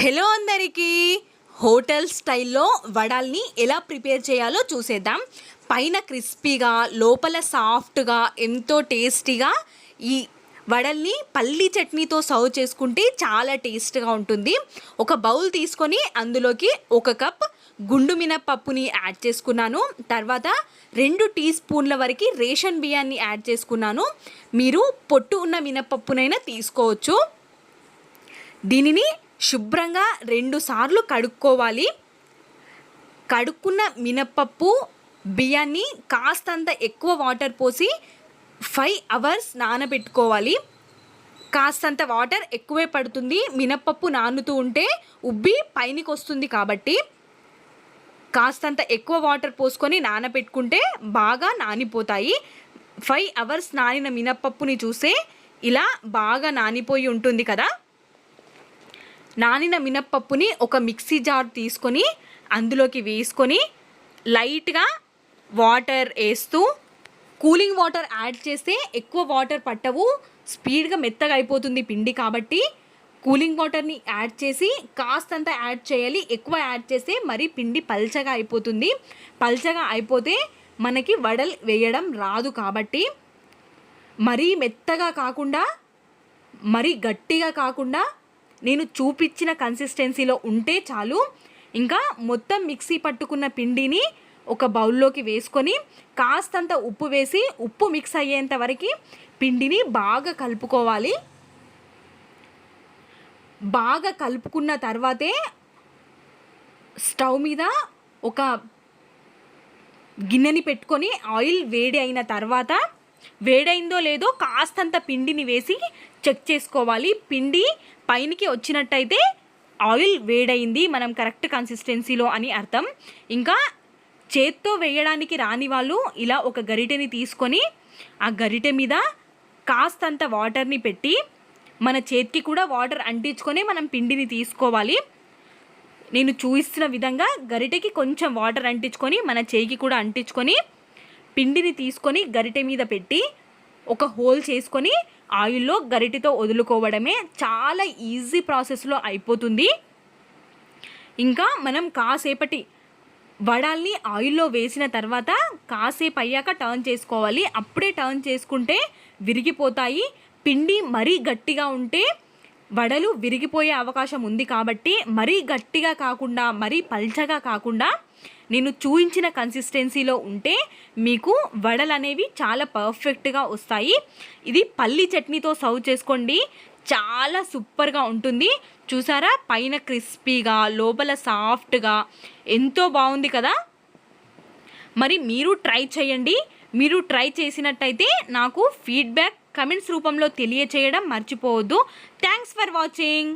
Hello అందరికీ. Hotel స్టైల్లో వడల్ని ఎలా ప్రిపేర్ చేయాలో చూసేద్దాం. పైన క్రిస్పీగా లోపల సాఫ్ట్గా ఎంతో టేస్టీగా ఈ వడల్ని పల్లి చట్నీతో సర్వ్ చేసుకుంటే చాలా టేస్ట్గా ఉంటుంది. ఒక బౌల్ తీసుకొని అందులోకి ఒక కప్ గుండు మినప్పప్పుని యాడ్ చేసుకున్నాను. తర్వాత రెండు టీ స్పూన్ల వరకు రేషన్ బియ్యాన్ని యాడ్ చేసుకున్నాను. మీరు పొట్టు ఉన్న మినప్పప్పునైనా తీసుకోవచ్చు. దీనిని శుభ్రంగా రెండు సార్లు కడుక్కోవాలి. కడుక్కున్న మినప్పప్పు బియ్యాన్ని కాస్తంత ఎక్కువ వాటర్ పోసి ఫైవ్ అవర్స్ నానబెట్టుకోవాలి. కాస్తంత వాటర్ ఎక్కువే పడుతుంది. మినప్పప్పు నానుతూ ఉంటే ఉబ్బి పైనకి వస్తుంది కాబట్టి కాస్తంత ఎక్కువ వాటర్ పోసుకొని నానబెట్టుకుంటే బాగా నానిపోతాయి. ఫైవ్ అవర్స్ నానిన మినప్పప్పుని చూసే ఇలా బాగా నానిపోయి ఉంటుంది కదా. నానిన మినప్పప్పుని ఒక మిక్సీ జార్ తీసుకొని అందులోకి వేసుకొని లైట్గా వాటర్ వేస్తూ కూలింగ్ వాటర్ యాడ్ చేస్తే ఎక్కువ వాటర్ పట్టవు స్పీడ్గా మెత్తగా అయిపోతుంది పిండి కాబట్టి కూలింగ్ వాటర్ని యాడ్ చేసి కాస్తంత యాడ్ చేయాలి. ఎక్కువ యాడ్ చేస్తే మరి పిండి పల్చగా అయిపోతుంది. పల్చగా అయిపోతే మనకి వడలు వేయడం రాదు కాబట్టి మరీ మెత్తగా కాకుండా మరీ గట్టిగా కాకుండా నేను చూపించిన కన్సిస్టెన్సీలో ఉంటే చాలు. ఇంకా మొత్తం మిక్సీ పట్టుకున్న పిండిని ఒక బౌల్లోకి వేసుకొని కాస్తంత ఉప్పు వేసి ఉప్పు మిక్స్ అయ్యేంత వరకు పిండిని బాగా కలుపుకోవాలి. బాగా కలుపుకున్న తర్వాతే స్టవ్ మీద ఒక గిన్నెని పెట్టుకొని ఆయిల్ వేడి అయిన తర్వాత వేడైందో లేదో కాస్తంత పిండిని వేసి చెక్ చేసుకోవాలి. పిండి పైనకి వచ్చినట్టయితే ఆయిల్ వేడైంది. మనం కరెక్ట్ కన్సిస్టెన్సీలో అని అర్థం. ఇంకా చేత్తో వేయడానికి రాని వాళ్ళు ఇలా ఒక గరిటెని తీసుకొని ఆ గరిటె మీద కాస్తంత వాటర్ని పెట్టి మన చేతికి కూడా వాటర్ అంటించుకొని మనం పిండిని తీసుకోవాలి. నేను చూపిస్తున్న విధంగా గరిటెకి కొంచెం వాటర్ అంటించుకొని మన చేయికి కూడా అంటించుకొని పిండిని తీసుకొని గరిటె మీద పెట్టి ఒక హోల్ చేసుకొని ఆయిల్లో గరిటితో వదులుకోవడమే చాలా ఈజీ ప్రాసెస్లో అయిపోతుంది. ఇంకా మనం కాసేపటి వడాల్ని ఆయిల్లో వేసిన తర్వాత కాసేపు అయ్యాక టర్న్ చేసుకోవాలి. అప్పుడే టర్న్ చేసుకుంటే విరిగిపోతాయి. పిండి మరీ గట్టిగా ఉంటే వడలు విరిగిపోయే అవకాశం ఉంది కాబట్టి మరీ గట్టిగా కాకుండా మరీ పల్చగా కాకుండా నేను చూయించిన కన్సిస్టెన్సీలో ఉంటే మీకు వడలు అనేవి చాలా పర్ఫెక్ట్గా వస్తాయి. ఇది పల్లి చట్నీతో సర్వ్ చేసుకోండి. చాలా సూపర్గా ఉంటుంది. చూసారా? పైన క్రిస్పీగా లోపల సాఫ్ట్గా ఎంతో బాగుంది కదా? మరి మీరు ట్రై చేయండి. మీరు ట్రై చేసినట్టయితే నాకు ఫీడ్బ్యాక్ కమెంట్స్ రూపంలో తెలియచేయడం మర్చిపోవద్దు. Thanks for watching